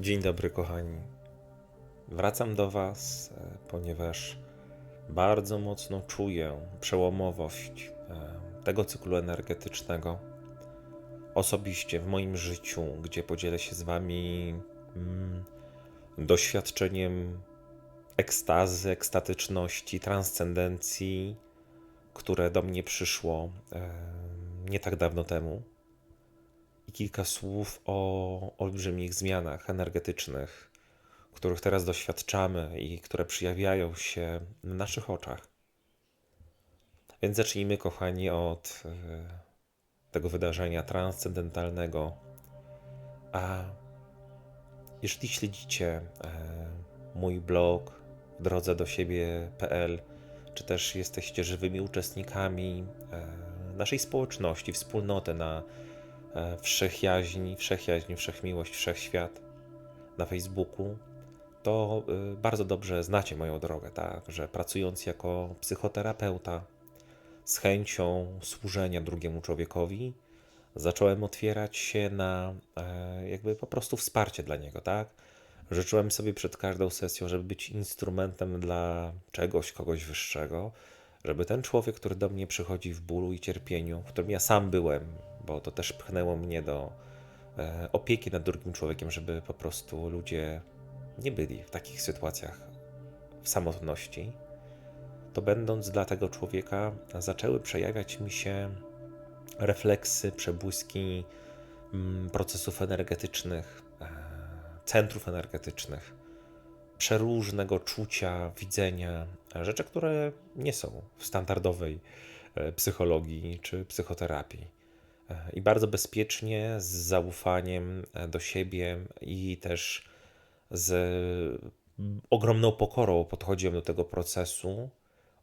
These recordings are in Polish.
Dzień dobry, kochani. Wracam do Was, e, ponieważ bardzo mocno czuję przełomowość e, tego cyklu energetycznego. Osobiście w moim życiu, gdzie podzielę się z Wami mm, doświadczeniem ekstazy, ekstatyczności, transcendencji, które do mnie przyszło e, nie tak dawno temu i kilka słów o olbrzymich zmianach energetycznych, których teraz doświadczamy i które przejawiają się na naszych oczach. Więc zacznijmy, kochani, od e, tego wydarzenia transcendentalnego. A jeśli śledzicie e, mój blog w drodze do siebie.pl, czy też jesteście żywymi uczestnikami e, naszej społeczności, wspólnoty na E, wszechjaźń, wszechjaźń, wszechmiłość, wszechświat. Na Facebooku, to e, bardzo dobrze znacie moją drogę, tak, że pracując jako psychoterapeuta z chęcią służenia drugiemu człowiekowi, zacząłem otwierać się na e, jakby po prostu wsparcie dla niego, tak? Życzyłem sobie przed każdą sesją, żeby być instrumentem dla czegoś, kogoś wyższego, żeby ten człowiek, który do mnie przychodzi w bólu i cierpieniu, w którym ja sam byłem, bo to też pchnęło mnie do e, opieki nad drugim człowiekiem, żeby po prostu ludzie nie byli w takich sytuacjach w samotności, to będąc dla tego człowieka, zaczęły przejawiać mi się refleksy, przebłyski mm, procesów energetycznych, e, centrów energetycznych, przeróżnego czucia, widzenia, rzeczy, które nie są w standardowej e, psychologii czy psychoterapii. E, i bardzo bezpiecznie, z zaufaniem e, do siebie i też z ogromną pokorą podchodziłem do tego procesu.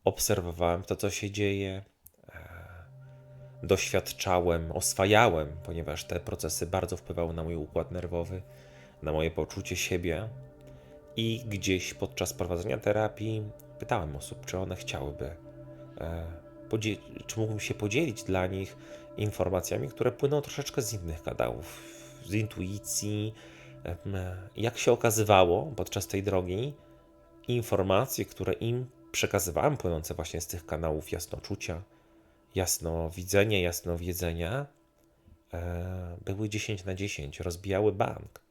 Obserwowałem to, co się dzieje, e, doświadczałem, oswajałem, ponieważ te procesy bardzo wpływały na mój układ nerwowy, na moje poczucie siebie. I gdzieś podczas prowadzenia terapii pytałem osób, czy one chciałyby, czy mógłbym się podzielić dla nich informacjami, które płyną troszeczkę z innych kanałów, z intuicji. Jak się okazywało podczas tej drogi, informacje, które im przekazywałem, płynące właśnie z tych kanałów jasnoczucia, jasnowidzenia, jasnowiedzenia, e, były 10 na 10, rozbijały bank.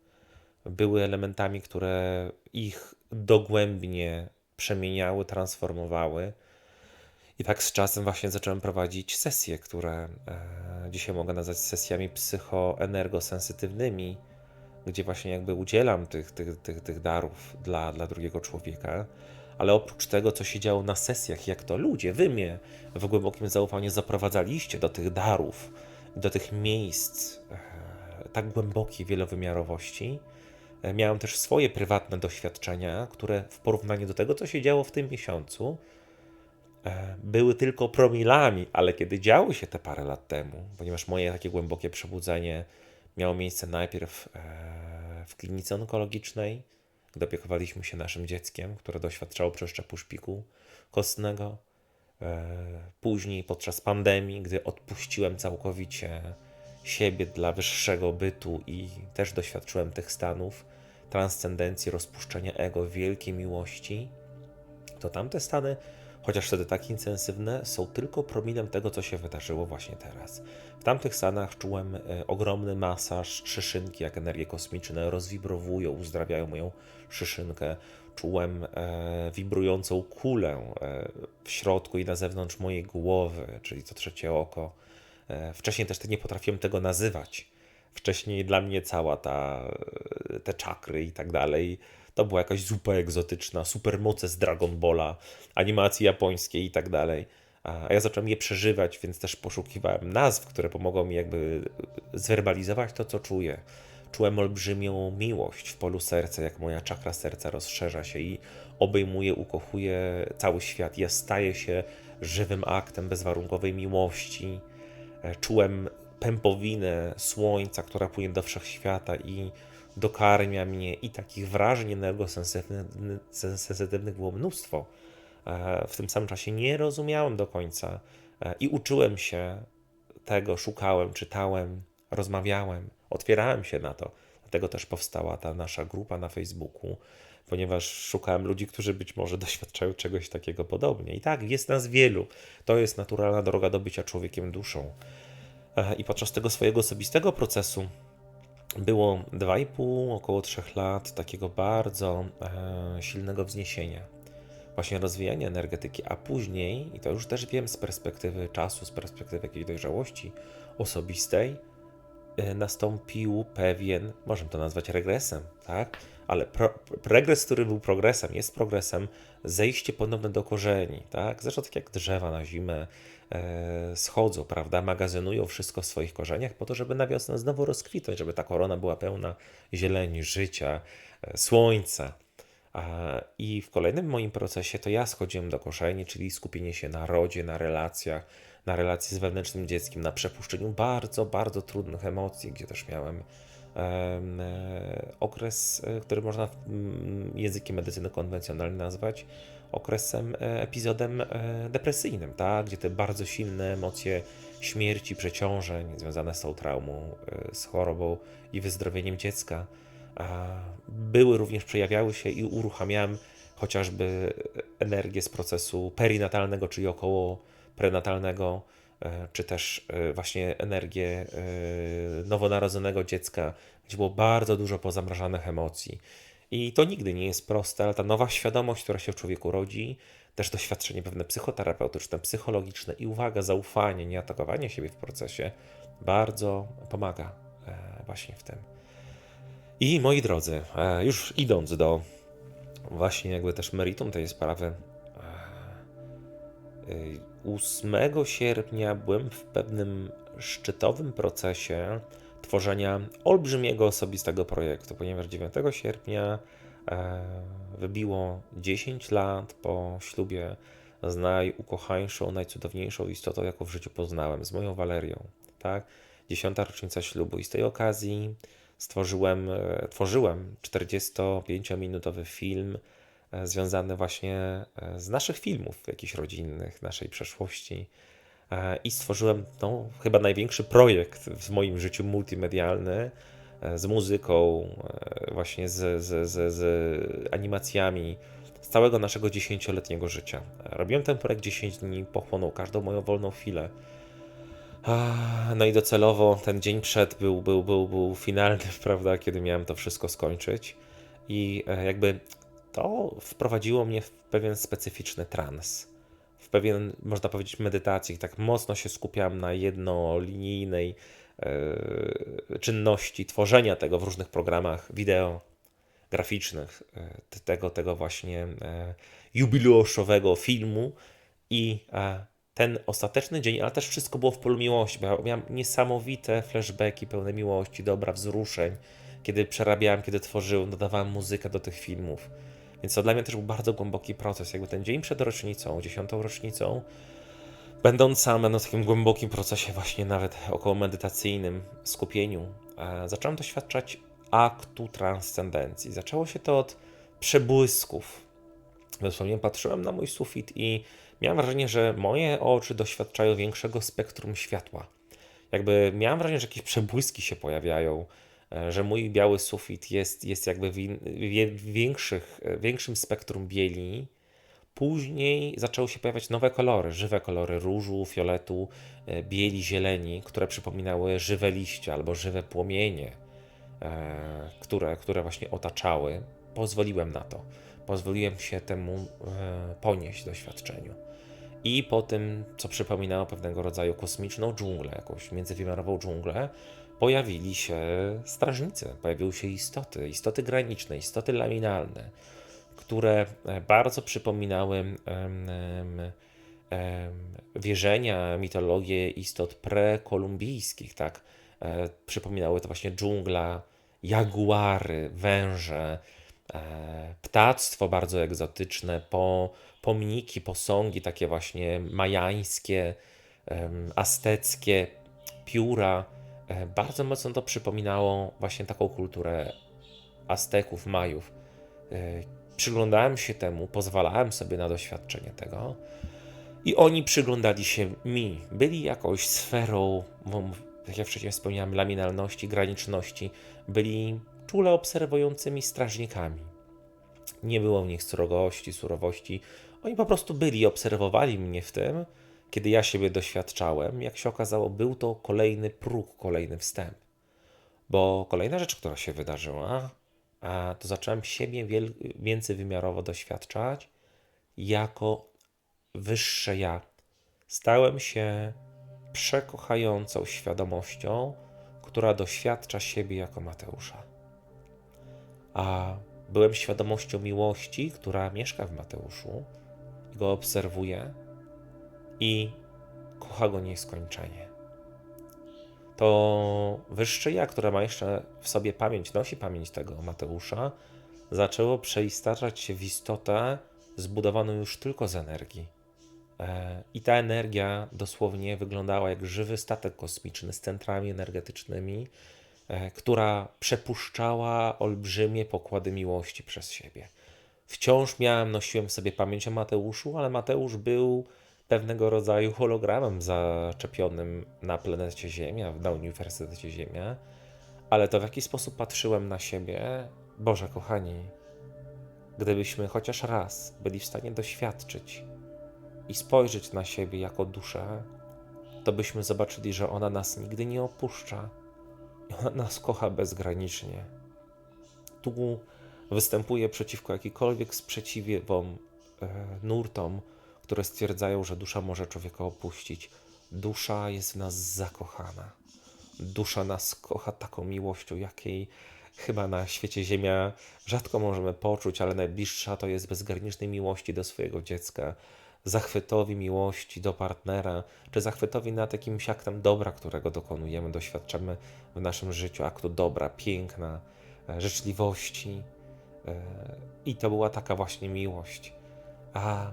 Były elementami, które ich dogłębnie przemieniały, transformowały i tak z czasem właśnie zacząłem prowadzić sesje, które e, dzisiaj mogę nazwać sesjami psychoenergosensytywnymi, gdzie właśnie jakby udzielam tych, tych, tych, tych darów dla, dla drugiego człowieka. Ale oprócz tego, co się działo na sesjach, jak to ludzie, wy mnie w głębokim zaufaniu zaprowadzaliście do tych darów, do tych miejsc e, tak głębokiej wielowymiarowości, e, miałem też swoje prywatne doświadczenia, które w porównaniu do tego, co się działo w tym miesiącu, były tylko promilami, ale kiedy działo się te parę lat temu, ponieważ moje takie głębokie przebudzenie miało miejsce najpierw e, w klinice onkologicznej, gdy opiekowaliśmy się naszym dzieckiem, które doświadczało przeszczepu szpiku kostnego. E, później podczas pandemii, gdy odpuściłem całkowicie siebie dla wyższego bytu i też doświadczyłem tych stanów transcendencji, rozpuszczenia ego, wielkiej miłości, to tamte stany chociaż wtedy tak intensywne, są tylko promilem tego, co się wydarzyło właśnie teraz. W tamtych stanach czułem e, ogromny masaż szyszynki, jak energie kosmiczne rozwibrowują, uzdrawiają moją szyszynkę. Czułem e, wibrującą kulę e, w środku i na zewnątrz mojej głowy, czyli to trzecie oko. E, wcześniej też nie potrafiłem tego nazywać. Wcześniej dla mnie cała ta, e, te czakry i tak dalej to była jakaś zupa egzotyczna, supermoce z Dragon Balla, animacji japońskiej i tak dalej. A ja zacząłem je przeżywać, więc też poszukiwałem nazw, które pomogą mi jakby zwerbalizować to, co czuję. Czułem olbrzymią miłość w polu serca, jak moja czakra serca rozszerza się i obejmuje, ukochuje cały świat. Ja staję się żywym aktem bezwarunkowej miłości. E, czułem pępowinę słońca, która płynie do wszechświata i dokarmia mnie i takich wrażeń energosensytywnych było mnóstwo. E, w tym samym czasie nie rozumiałem do końca e, i uczyłem się tego, szukałem, czytałem, rozmawiałem, otwierałem się na to, Dlatego też powstała ta nasza grupa na Facebooku, ponieważ szukałem ludzi, którzy być może doświadczają czegoś takiego podobnie. I tak, jest nas wielu. To jest naturalna droga do bycia człowiekiem duszą. E, I podczas tego swojego osobistego procesu było 2,5, około 3 lat takiego bardzo e, silnego wzniesienia, właśnie rozwijania energetyki, a później, i to już też wiem z perspektywy czasu, z perspektywy jakiejś dojrzałości osobistej, e, nastąpił pewien, możemy to nazwać regresem, tak? Ale pro, który był progresem, jest progresem, zejście ponowne do korzeni, tak? Zresztą tak jak drzewa na zimę e, schodzą, prawda? Magazynują wszystko w swoich korzeniach po to, żeby na wiosnę znowu rozkwitnąć, żeby ta korona była pełna zieleni, życia, e, słońca. I w kolejnym moim procesie to ja schodziłem do korzeni, czyli skupienie się na rodzie, na relacjach, na relacji z wewnętrznym dzieckiem, na przepuszczeniu bardzo, bardzo trudnych emocji, gdzie też miałem okres, e, który można mm, językiem medycyny konwencjonalnej nazwać okresem, e, epizodem depresyjnym, tak? gdzie te bardzo silne emocje śmierci, przeciążeń związane z tą traumą, z chorobą i wyzdrowieniem dziecka były również, przejawiały się i uruchamiałem chociażby energię z procesu perinatalnego, czyli około prenatalnego, e, czy też e, właśnie energię e, nowonarodzonego dziecka, gdzie było bardzo dużo pozamrażanych emocji. I to nigdy nie jest proste, ale ta nowa świadomość, która się w człowieku rodzi, też doświadczenie pewne psychoterapeutyczne, psychologiczne i uwaga, zaufanie, nie atakowanie siebie w procesie bardzo pomaga właśnie w tym. I moi drodzy, już idąc do właśnie jakby też meritum tej sprawy, 8 sierpnia byłem w pewnym szczytowym procesie tworzenia olbrzymiego osobistego projektu, ponieważ 9 sierpnia e, wybiło 10 lat po ślubie z najukochańszą, najcudowniejszą istotą, jaką w życiu poznałem, z moją Walerią. Tak? Dziesiąta rocznica ślubu i z tej okazji stworzyłem, e, tworzyłem 45-minutowy film związane właśnie e, z naszych filmów, jakichś rodzinnych, naszej przeszłości. E, I stworzyłem no, chyba największy projekt w moim życiu multimedialny z muzyką, właśnie z, z, z, z animacjami z całego naszego dziesięcioletniego życia. Robiłem ten projekt 10 dni, pochłonął każdą moją wolną chwilę. No i docelowo ten dzień przed był, był, był, był finalny, prawda, kiedy miałem to wszystko skończyć. I jakby to wprowadziło mnie w pewien specyficzny trans, w pewien, można powiedzieć, medytacji. Tak mocno się skupiałem na jednolinijnej e, czynności tworzenia tego w różnych programach wideo graficznych, e, tego, tego właśnie e, jubileuszowego filmu i ten ostateczny dzień, ale też wszystko było w polu miłości, bo ja miałem niesamowite flashbacki pełne miłości, dobra, wzruszeń, kiedy przerabiałem, kiedy tworzyłem, dodawałem muzykę do tych filmów. Więc to dla mnie też był bardzo głęboki proces. Jakby ten dzień przed rocznicą, dziesiątą rocznicą, będąc sam na takim głębokim procesie, właśnie nawet około medytacyjnym, skupieniu, e, zacząłem doświadczać aktu transcendencji. Zaczęło się to od przebłysków. Dosłownie patrzyłem na mój sufit i miałem wrażenie, że moje oczy doświadczają większego spektrum światła. Jakby miałem wrażenie, że jakieś przebłyski się pojawiają, że mój biały sufit jest, jest jakby w, w większych, większym spektrum bieli. Później zaczęły się pojawiać nowe kolory, żywe kolory różu, fioletu, e, bieli, zieleni, które przypominały żywe liście albo żywe płomienie, e, które, które właśnie otaczały. Pozwoliłem na to. Pozwoliłem się temu ponieść doświadczeniu. I po tym, co przypominało pewnego rodzaju kosmiczną dżunglę, jakąś międzywymiarową dżunglę, pojawili się strażnicy, pojawiły się istoty, istoty graniczne, istoty laminalne, które e, bardzo przypominały um, um, wierzenia, mitologię istot prekolumbijskich, tak? E, przypominały to właśnie dżungla, jaguary, węże, e, ptactwo bardzo egzotyczne, po, pomniki, posągi takie właśnie majańskie, azteckie, pióra, bardzo mocno to przypominało właśnie taką kulturę Azteków, Majów. E, przyglądałem się temu, pozwalałem sobie na doświadczenie tego i oni przyglądali się mi. Byli jakąś sferą, jak ja wcześniej wspomniałem, laminalności, graniczności. Byli czule obserwującymi strażnikami. Nie było w nich srogości, surowości. Oni po prostu byli obserwowali mnie w tym, kiedy ja siebie doświadczałem. Jak się okazało, był to kolejny próg, kolejny wstęp. Bo kolejna rzecz, która się wydarzyła, a to zacząłem siebie więcywymiarowo doświadczać jako wyższe ja. Stałem się przekochającą świadomością, która doświadcza siebie jako Mateusza. A byłem świadomością miłości, która mieszka w Mateuszu, go obserwuje i kocha go nieskończenie. To wyższe ja, które ma jeszcze w sobie pamięć, nosi pamięć tego Mateusza, zaczęło przeistaczać się w istotę zbudowaną już tylko z energii. E, I ta energia dosłownie wyglądała jak żywy statek kosmiczny z centrami energetycznymi, e, która przepuszczała olbrzymie pokłady miłości przez siebie. Wciąż miałem, nosiłem w sobie pamięć o Mateuszu, ale Mateusz był pewnego rodzaju hologramem zaczepionym na planecie Ziemia, na Uniwersytecie Ziemia, ale to w jaki sposób patrzyłem na siebie, Boże kochani, gdybyśmy chociaż raz byli w stanie doświadczyć i spojrzeć na siebie jako duszę, to byśmy zobaczyli, że ona nas nigdy nie opuszcza i ona nas kocha bezgranicznie. Tu występuje przeciwko jakikolwiek sprzeciwom, e, nurtom, które stwierdzają, że dusza może człowieka opuścić. Dusza jest w nas zakochana. Dusza nas kocha taką miłością, jakiej chyba na świecie Ziemia rzadko możemy poczuć, ale najbliższa to jest bezgranicznej miłości do swojego dziecka, zachwytowi miłości do partnera, czy zachwytowi nad jakimś aktem dobra, którego dokonujemy, doświadczamy w naszym życiu, aktu dobra, piękna, e, życzliwości. E, I to była taka właśnie miłość. A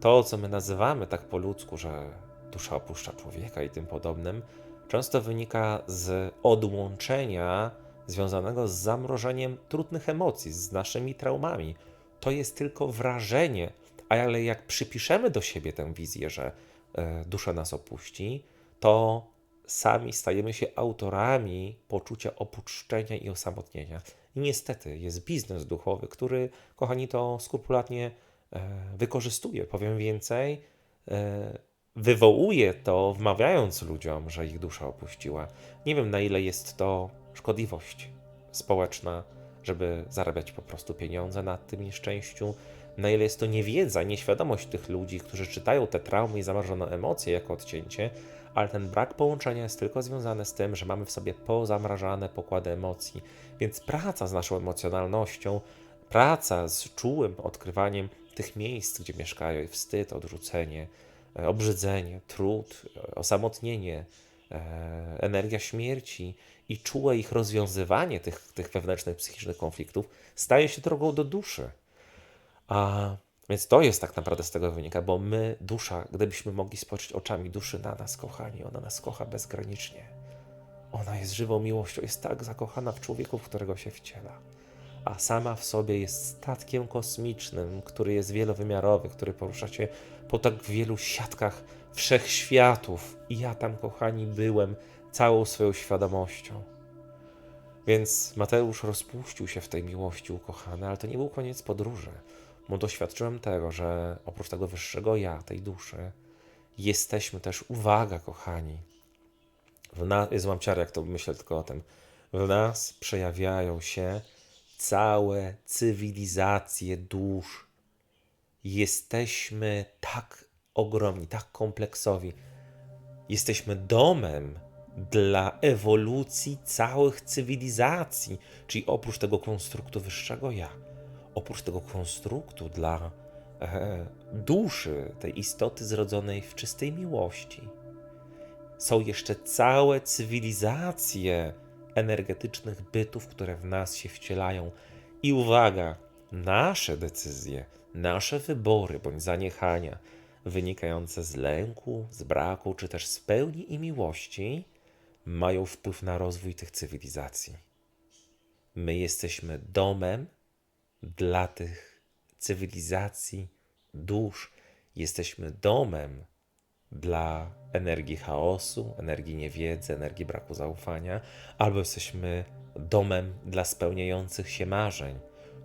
to, co my nazywamy tak po ludzku, że dusza opuszcza człowieka i tym podobnym, często wynika z odłączenia związanego z zamrożeniem trudnych emocji, z naszymi traumami. To jest tylko wrażenie, ale jak przypiszemy do siebie tę wizję, że e, dusza nas opuści, to sami stajemy się autorami poczucia opuszczenia i osamotnienia. I niestety jest biznes duchowy, który, kochani, to skrupulatnie wykorzystuje. Powiem więcej, e, wywołuje to, wmawiając ludziom, że ich dusza opuściła. Nie wiem, na ile jest to szkodliwość społeczna, żeby zarabiać po prostu pieniądze na tym nieszczęściu, na ile jest to niewiedza, nieświadomość tych ludzi, którzy czytają te traumy i zamrożone emocje jako odcięcie, ale ten brak połączenia jest tylko związany z tym, że mamy w sobie pozamrażane pokłady emocji. Więc praca z naszą emocjonalnością, praca z czułym odkrywaniem tych miejsc, gdzie mieszkają wstyd, odrzucenie, e, obrzydzenie, trud, e, osamotnienie, e, energia śmierci i czułe ich rozwiązywanie tych, tych wewnętrznych psychicznych konfliktów staje się drogą do duszy. A więc to jest tak naprawdę z tego wynika, bo my, dusza, gdybyśmy mogli spojrzeć oczami duszy na nas, kochani, ona nas kocha bezgranicznie. Ona jest żywą miłością, jest tak zakochana w człowieku, w którego się wciela. A sama w sobie jest statkiem kosmicznym, który jest wielowymiarowy, który porusza się po tak wielu siatkach wszechświatów. I ja tam, kochani, byłem całą swoją świadomością. Więc Mateusz rozpuścił się w tej miłości ukochany, ale to nie był koniec podróży bo doświadczyłem tego, że oprócz tego wyższego ja, tej duszy, jesteśmy też, uwaga, kochani, w nas, jest łamciary, jak to myślę tylko o tym, w nas przejawiają się całe cywilizacje dusz. Jesteśmy tak ogromni, tak kompleksowi. Jesteśmy domem dla ewolucji całych cywilizacji, czyli oprócz tego konstruktu wyższego ja oprócz tego konstruktu dla e, duszy, tej istoty zrodzonej w czystej miłości, są jeszcze całe cywilizacje energetycznych bytów, które w nas się wcielają. I uwaga, nasze decyzje, nasze wybory bądź zaniechania wynikające z lęku, z braku, czy też z pełni i miłości, mają wpływ na rozwój tych cywilizacji. My jesteśmy domem, dla tych cywilizacji, dusz. Jesteśmy domem dla energii chaosu, energii niewiedzy, energii braku zaufania, albo jesteśmy domem dla spełniających się marzeń.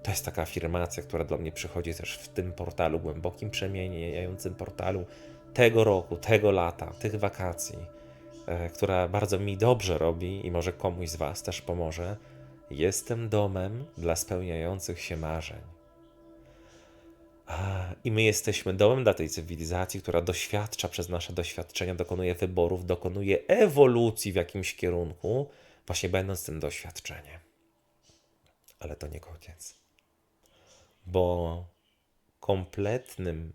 To jest taka afirmacja, która do mnie przychodzi też w tym portalu, głębokim przemieniającym portalu tego roku, tego lata, tych wakacji, e, która bardzo mi dobrze robi i może komuś z Was też pomoże. Jestem domem dla spełniających się marzeń. I my jesteśmy domem dla tej cywilizacji, która doświadcza przez nasze doświadczenia, dokonuje wyborów, dokonuje ewolucji w jakimś kierunku, właśnie będąc tym doświadczeniem. Ale to nie koniec. Bo kompletnym,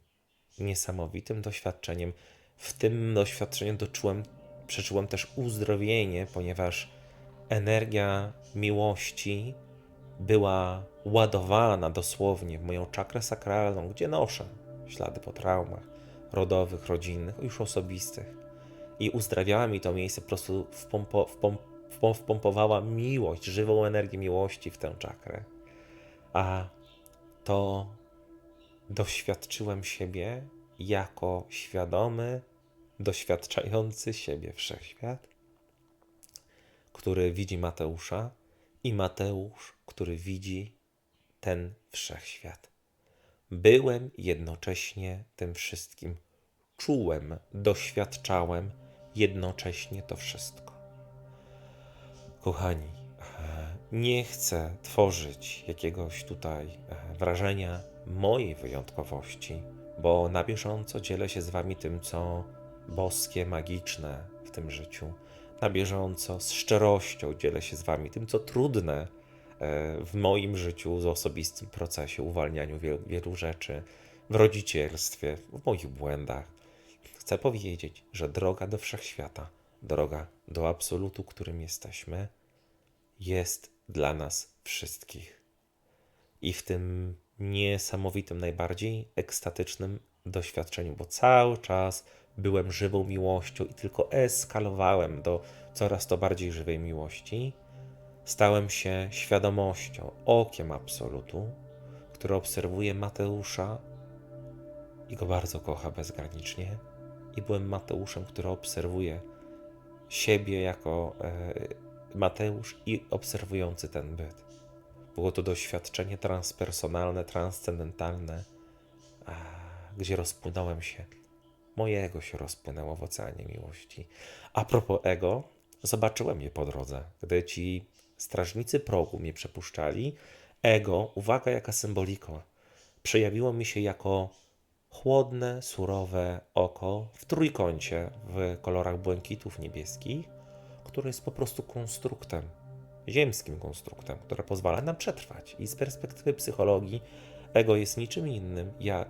niesamowitym doświadczeniem, w tym doświadczeniu doczułem, przeczułem też uzdrowienie, ponieważ energia miłości była ładowana dosłownie w moją czakrę sakralną, gdzie noszę ślady po traumach rodowych, rodzinnych, już osobistych. I uzdrawiała mi to miejsce, po prostu wpompo, wpom, wpom, wpompowała miłość, żywą energię miłości w tę czakrę. A to doświadczyłem siebie jako świadomy, doświadczający siebie wszechświat, który widzi Mateusza i Mateusz, który widzi ten wszechświat. Byłem jednocześnie tym wszystkim. Czułem, doświadczałem jednocześnie to wszystko. Kochani, nie chcę tworzyć jakiegoś tutaj e, wrażenia mojej wyjątkowości, bo na bieżąco dzielę się z Wami tym, co boskie, magiczne w tym życiu. Na bieżąco, z szczerością dzielę się z Wami tym, co trudne w moim życiu, w osobistym procesie, uwalnianiu wielu, wielu rzeczy, w rodzicielstwie, w moich błędach. Chcę powiedzieć, że droga do wszechświata, droga do absolutu, którym jesteśmy, jest dla nas wszystkich. I w tym niesamowitym, najbardziej ekstatycznym doświadczeniu, bo cały czas byłem żywą miłością i tylko eskalowałem do coraz to bardziej żywej miłości, stałem się świadomością, okiem absolutu, które obserwuje Mateusza i go bardzo kocha bezgranicznie. I byłem Mateuszem, który obserwuje siebie jako e, Mateusz i obserwujący ten byt. Było to doświadczenie transpersonalne, transcendentalne, gdzie rozpłynąłem się. Mojego się rozpłynęło w oceanie miłości. A propos ego, zobaczyłem je po drodze. Gdy ci strażnicy progu mnie przepuszczali, ego, uwaga jaka symbolika, przejawiło mi się jako chłodne, surowe oko w trójkącie w kolorach błękitów niebieskich, które jest po prostu konstruktem ziemskim konstruktem, które pozwala nam przetrwać. I z perspektywy psychologii, ego jest niczym innym jak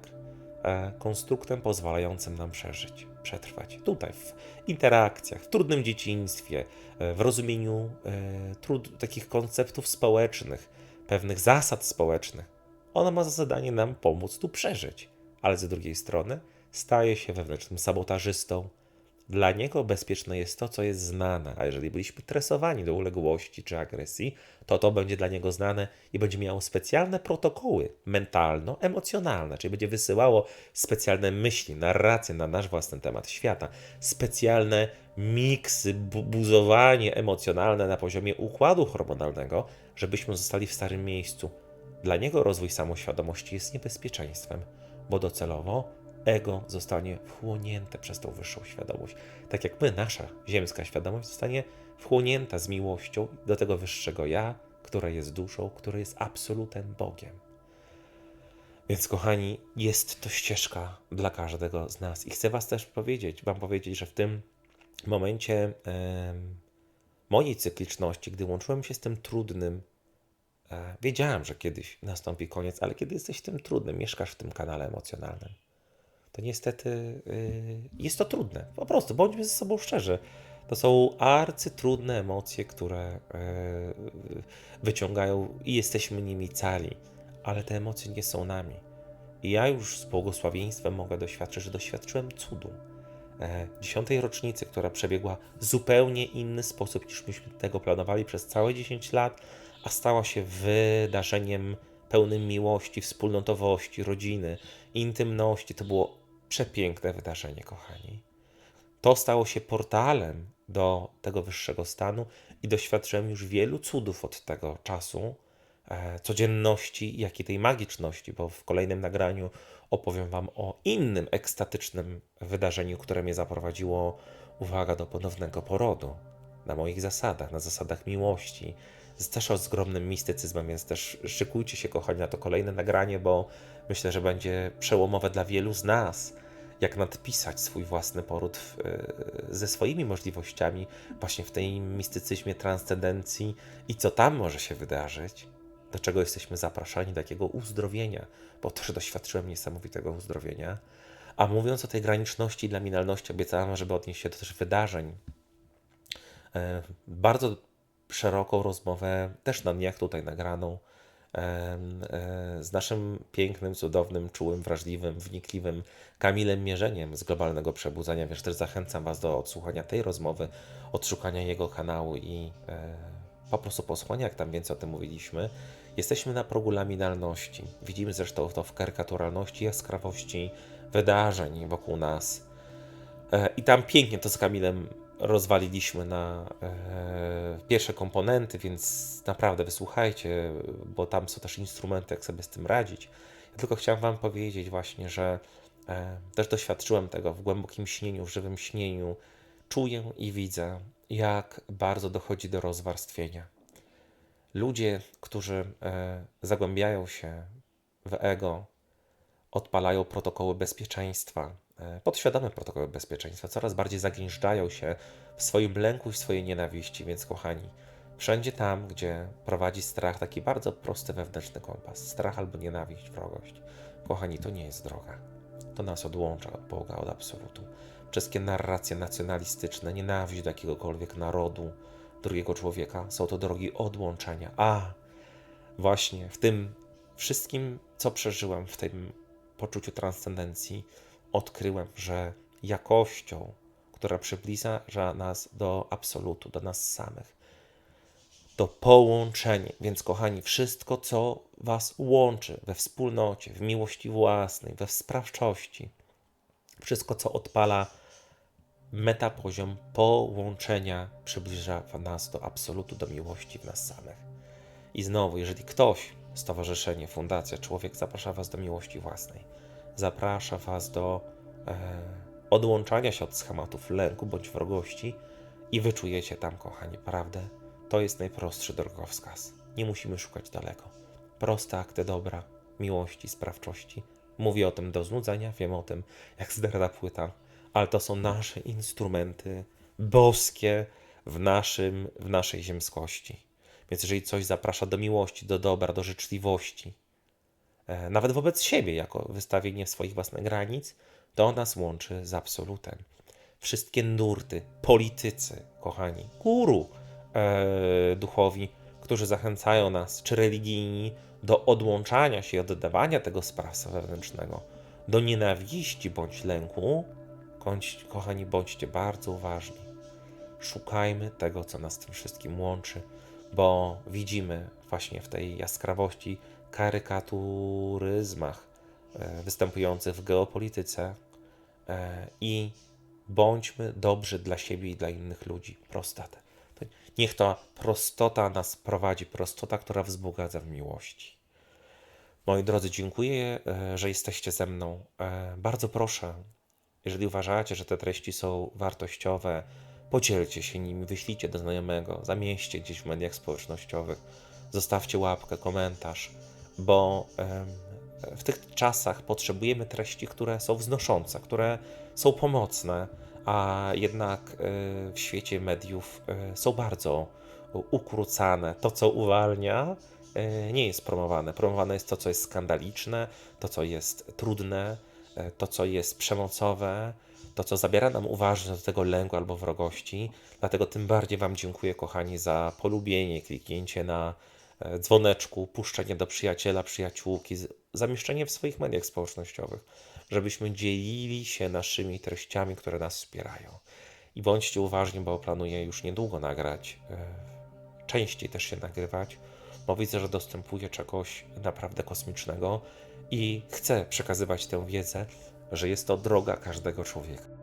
konstruktem pozwalającym nam przeżyć, przetrwać. Tutaj, w interakcjach, w trudnym dzieciństwie, e, w rozumieniu e, trud, takich konceptów społecznych, pewnych zasad społecznych. Ona ma za zadanie nam pomóc tu przeżyć, ale z drugiej strony staje się wewnętrznym sabotażystą, dla niego bezpieczne jest to, co jest znane, a jeżeli byliśmy tresowani do uległości czy agresji, to to będzie dla niego znane i będzie miało specjalne protokoły mentalno-emocjonalne, czyli będzie wysyłało specjalne myśli, narracje na nasz własny temat świata, specjalne miksy, bu buzowanie emocjonalne na poziomie układu hormonalnego, żebyśmy zostali w starym miejscu. Dla niego rozwój samoświadomości jest niebezpieczeństwem, bo docelowo ego zostanie wchłonięte przez tą wyższą świadomość. Tak jak my, nasza ziemska świadomość zostanie wchłonięta z miłością do tego wyższego ja, które jest duszą, które jest absolutem Bogiem. Więc, kochani, jest to ścieżka dla każdego z nas. I chcę Was też powiedzieć, Wam powiedzieć, że w tym momencie e, mojej cykliczności, gdy łączyłem się z tym trudnym, e, wiedziałem, że kiedyś nastąpi koniec, ale kiedy jesteś w tym trudnym, mieszkasz w tym kanale emocjonalnym, to niestety y, jest to trudne. Po prostu, bądźmy ze sobą szczerzy. To są arcytrudne emocje, które y, wyciągają i jesteśmy nimi cali, ale te emocje nie są nami. I ja już z błogosławieństwem mogę doświadczyć, że doświadczyłem cudu. E, dziesiątej rocznicy, która przebiegła w zupełnie inny sposób niż myśmy tego planowali przez całe 10 lat, a stała się wydarzeniem pełnym miłości, wspólnotowości, rodziny, intymności. To było przepiękne wydarzenie, kochani. to stało się portalem do tego wyższego stanu i doświadczyłem już wielu cudów od tego czasu, e, codzienności, jak i tej magiczności, bo w kolejnym nagraniu opowiem Wam o innym ekstatycznym wydarzeniu, które mnie zaprowadziło, uwaga, do ponownego porodu. Na moich zasadach, na zasadach miłości, też z ogromnym mistycyzmem, więc też szykujcie się, kochani, na to kolejne nagranie, bo myślę, że będzie przełomowe dla wielu z nas, jak nadpisać swój własny poród w, e, ze swoimi możliwościami, właśnie w tej mistycyzmie transcendencji i co tam może się wydarzyć, do czego jesteśmy zapraszani, do takiego uzdrowienia, bo też doświadczyłem niesamowitego uzdrowienia. A mówiąc o tej graniczności i laminalności, obiecałem, żeby odnieść się do też wydarzeń. E, bardzo szeroką rozmowę, też na dniach tutaj nagraną, e, z naszym pięknym, cudownym, czułym, wrażliwym, wnikliwym Kamilem Mierzeniem z Globalnego Przebudzenia, więc też zachęcam Was do odsłuchania tej rozmowy, odszukania jego kanału i e, po prostu posłuchania, jak tam więcej o tym mówiliśmy. Jesteśmy na progu laminalności. Widzimy zresztą to w karykaturalności, jaskrawości wydarzeń wokół nas. E, I tam pięknie to z Kamilem rozwaliliśmy na e, pierwsze komponenty, więc naprawdę wysłuchajcie, bo tam są też instrumenty, jak sobie z tym radzić. Ja tylko chciałem Wam powiedzieć właśnie, że e, też doświadczyłem tego w głębokim śnieniu, w żywym śnieniu. Czuję i widzę, jak bardzo dochodzi do rozwarstwienia. Ludzie, którzy e, zagłębiają się w ego, odpalają protokoły bezpieczeństwa, podświadome protokoły bezpieczeństwa, coraz bardziej zagężdżają się w swoim lęku i swojej nienawiści. Więc, kochani, wszędzie tam, gdzie prowadzi strach, taki bardzo prosty wewnętrzny kompas, strach albo nienawiść, wrogość, kochani, to nie jest droga. To nas odłącza od Boga, od absolutu. Wszystkie narracje nacjonalistyczne, nienawiść do jakiegokolwiek narodu, drugiego człowieka, są to drogi odłączenia. A właśnie w tym wszystkim, co przeżyłem, w tym poczuciu transcendencji, odkryłem, że jakością, która przybliża nas do absolutu, do nas samych, to połączenie. Więc, kochani, wszystko, co Was łączy we wspólnocie, w miłości własnej, we sprawczości, wszystko, co odpala metapoziom połączenia, przybliża nas do absolutu, do miłości w nas samych. I znowu, jeżeli ktoś, stowarzyszenie, fundacja, człowiek zaprasza Was do miłości własnej, zaprasza Was do e, odłączania się od schematów lęku bądź wrogości i wyczujecie tam, kochani, prawdę, to jest najprostszy drogowskaz. Nie musimy szukać daleko. Proste akty dobra, miłości, sprawczości. Mówię o tym do znudzenia, wiem o tym, jak zderna płyta, ale to są nasze instrumenty boskie w, naszym, w naszej ziemskości. Więc jeżeli coś zaprasza do miłości, do dobra, do życzliwości, nawet wobec siebie, jako wystawienie swoich własnych granic, to nas łączy z absolutem. Wszystkie nurty, politycy, kochani, guru e, duchowi, którzy zachęcają nas, czy religijni, do odłączania się i oddawania tego sprawstwa wewnętrznego, do nienawiści bądź lęku, kochani, bądźcie bardzo uważni. Szukajmy tego, co nas tym wszystkim łączy, bo widzimy właśnie w tej jaskrawości karykaturyzmach e, występujących w geopolityce e, i bądźmy dobrzy dla siebie i dla innych ludzi. Prostata. Niech ta prostota nas prowadzi, prostota, która wzbogaca w miłości. Moi drodzy, dziękuję, e, że jesteście ze mną. Bardzo proszę, jeżeli uważacie, że te treści są wartościowe, podzielcie się nimi, wyślijcie do znajomego, zamieście gdzieś w mediach społecznościowych, zostawcie łapkę, komentarz, bo w tych czasach potrzebujemy treści, które są wznoszące, które są pomocne, a jednak e, w świecie mediów e, są bardzo ukrócane. To, co uwalnia, e, nie jest promowane. Promowane jest to, co jest skandaliczne, to, co jest trudne, to, co jest przemocowe, to, co zabiera nam uważność do tego lęku albo wrogości. Dlatego tym bardziej Wam dziękuję, kochani, za polubienie, kliknięcie na dzwoneczku, puszczenie do przyjaciela, przyjaciółki, zamieszczenie w swoich mediach społecznościowych, żebyśmy dzielili się naszymi treściami, które nas wspierają. I bądźcie uważni, bo planuję już niedługo nagrać, e, częściej też się nagrywać, bo widzę, że dostępuję czegoś naprawdę kosmicznego i chcę przekazywać tę wiedzę, że jest to droga każdego człowieka.